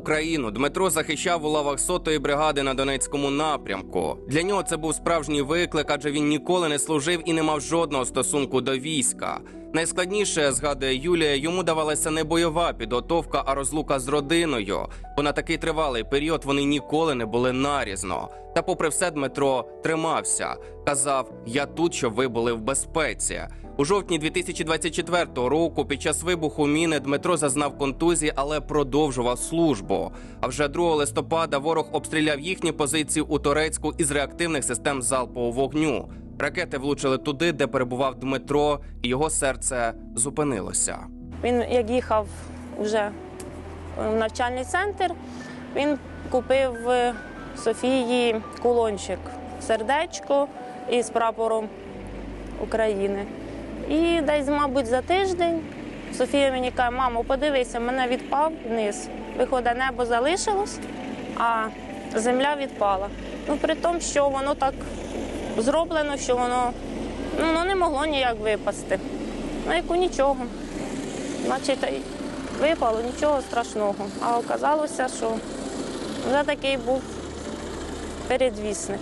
Україну Дмитро захищав у лавах сотої бригади на Донецькому напрямку. Для нього це був справжній виклик, адже він ніколи не служив і не мав жодного стосунку до війська. Найскладніше, згадує Юлія, йому давалася не бойова підготовка, а розлука з родиною. Бо на такий тривалий період вони ніколи не були нарізно. Та, попри все, Дмитро тримався. Казав: Я тут, щоб ви були в безпеці. У жовтні 2024 року під час вибуху міни Дмитро зазнав контузії, але продовжував службу. А вже 2 листопада ворог обстріляв їхні позиції у Торецьку із реактивних систем залпового вогню. Ракети влучили туди, де перебував Дмитро, і його серце зупинилося. Він як їхав вже в навчальний центр, він купив Софії кулончик, сердечко із прапором України. І десь, мабуть, за тиждень Софія мені каже, мамо, подивися, мене відпав вниз. Виходить, небо залишилось, а земля відпала. Ну, при тому, що воно так зроблено, що воно, ну, воно не могло ніяк випасти. Ну, яку нічого. Значить, випало, нічого страшного. А оказалося, що вже такий був передвісник.